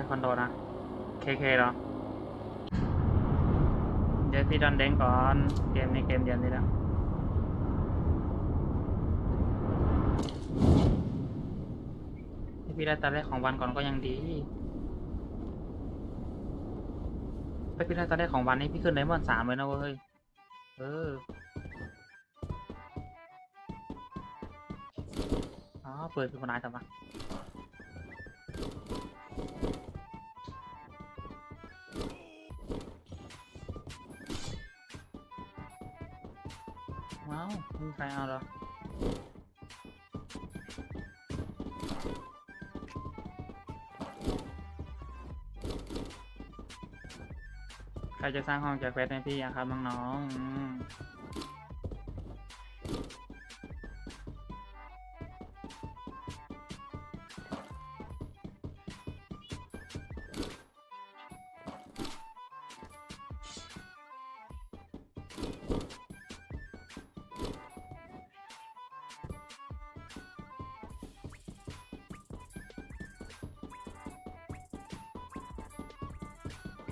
รคอนโดนะเคเคเหรอเดี๋ยวพี่ดอนเด้งก่อน เกมนี้เกมเดียวนี้แล้วพี่ได้ตาแรกของวันก่อนก็ยังดีไปพี่ได้ตาแรกของวันนี้พี่ขึ้นไดมอนด์สามเลยนะเว้ย เอออ๋อเปิดเป็นคนร้ายทำไม ใครเอาเหรอใครจะสร้างห้องจากเฟสให้พี่อะครับน้องๆ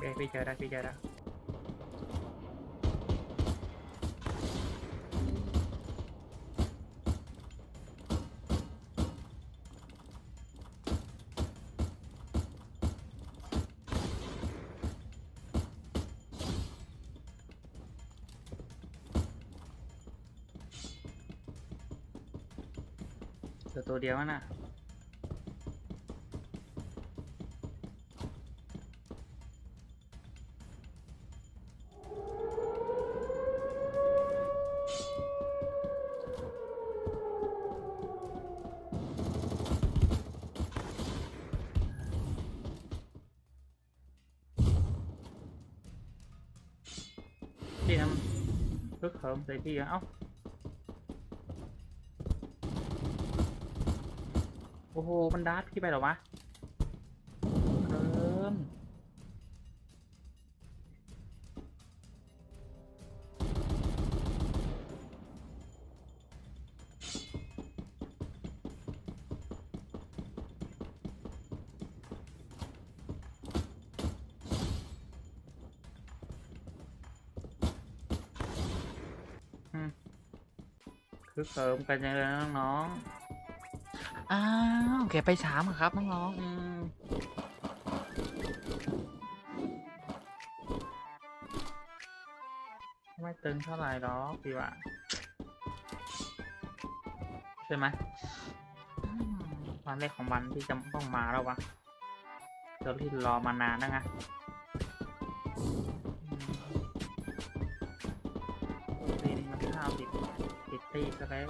อืมโอเคพี่เจอแล้วพี่เจอแล้วเหลือตัวเดียวอะน่ะ พึกเขิมใส่พี่อะเอ้าโอ้โหมันดาร์ทพี่ไปหรอวะ คึกเขิมกันยังเลยนะน้องๆอ้าวแกไปสามอะครับน้องๆอืมไม่ตึงเท่าไหร่หรอกพี่ว่าใช่ไหมอืมวันแรกของวันที่จะต้องมาแล้ววะเราที่รอมานานแล้วไง ตีซะแล้ว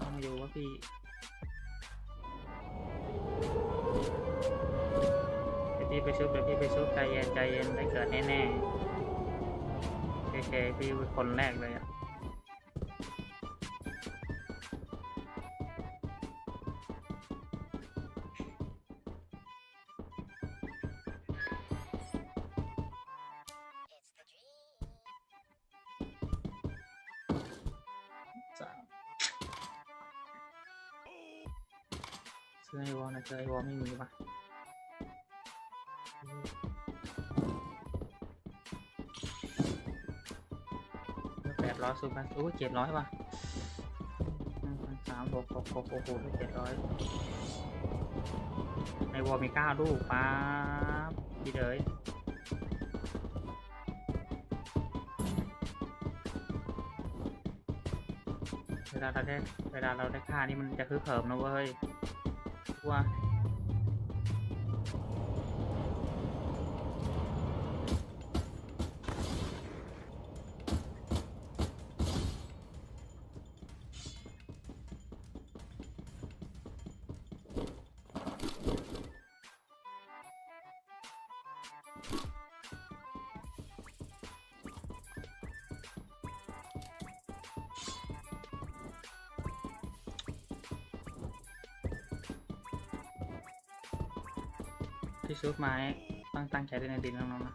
ต้องอยู่ว่าพี่พี่ไปชุบเดี๋ยวพี่ไปชุบใจเย็นใจเย็นได้เกิดแน่ๆเคเคพี่เป็นคนแรกเลยอะ อไอวอลนะเจอไอวอลไม่มีปะแปดร้อยสุดไปโอ้เจ็ดร้อยว่ะสามหกหกหกหกหเจ็ดร้อยในวอลมีเก้าลูกป๊าบพี่เดยเวลาเราได้เวลาเราได้ค่านี่มันจะคือเขิมนะเว้ย ว่ ที่ชุดไม้ต้องตั้งใจด้วยในดินน้องๆนะ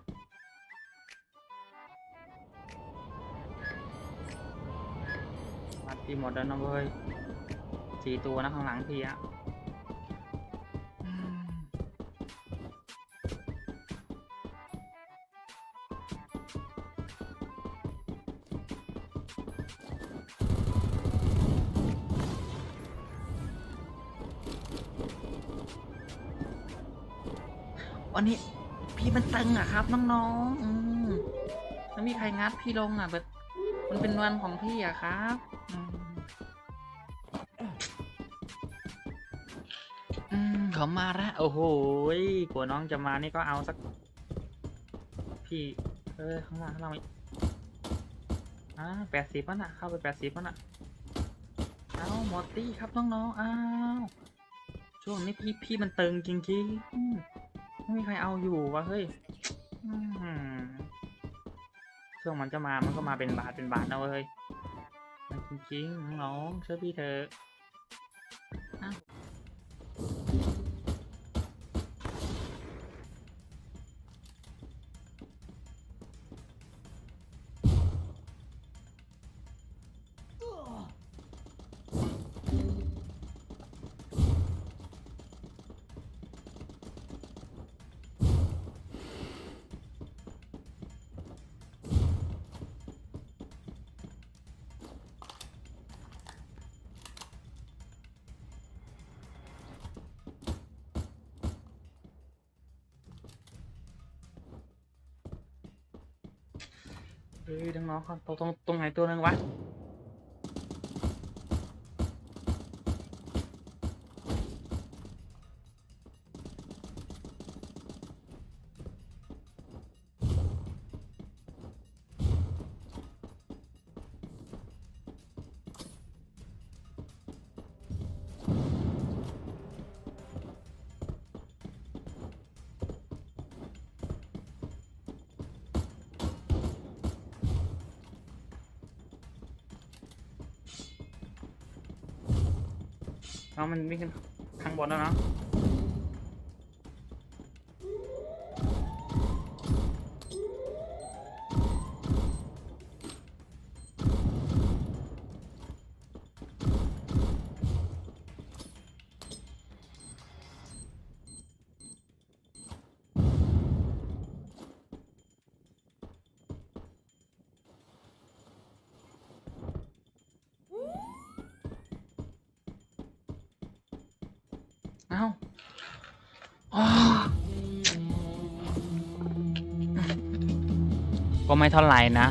วัดพี่หมดแล้วน้องเว้ยสี่ตัวนะข้างหลังพี่อะ วันนี้พี่มันตึงอะครับน้องๆ อืมไม่มีใครงัดพี่ลงอะแบบมันเป็นวันของพี่อะครับอืมอืมเขามาแล้วโอ้โหยกลัวน้องจะมานี่ก็เอาสัก พี่เออข้างล่างข้างล่างอีกอ่าแปดสิบแล้วน่ะเข้าไปแปดสิบแล้วน่ะเอาหมดตี้ครับน้องๆอ้าวช่วงนี้พี่พี่มันตึงจริงๆ ไม่มีใครเอาอยู่วะเฮ้ยช่วงมันจะมามันก็มาเป็นบาทเป็นบาทนะเว้ยจริงๆน้องเชื่อพี่เถอ เฮ้ยน้องๆเขาตรงตรงตรงไหนตัวหนึงวะ น้องมันวิ่งขึ้นข้างบนแล้วเนาะ เอ้าอ้าก็ไม่เท่าไหร่นะ